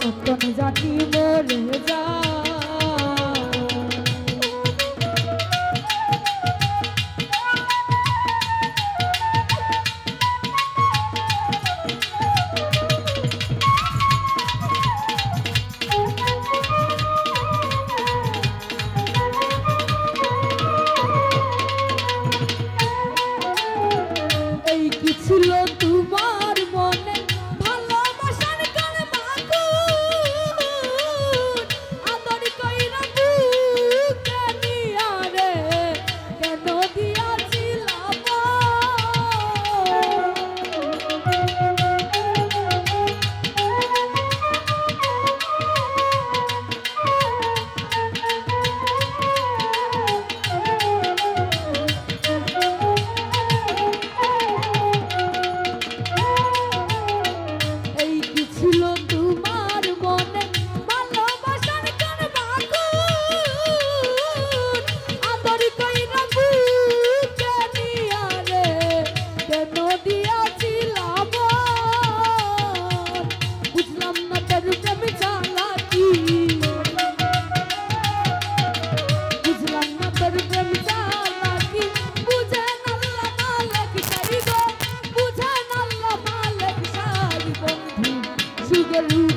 নতুন জাতি মরে যা ছিল Hallelujah.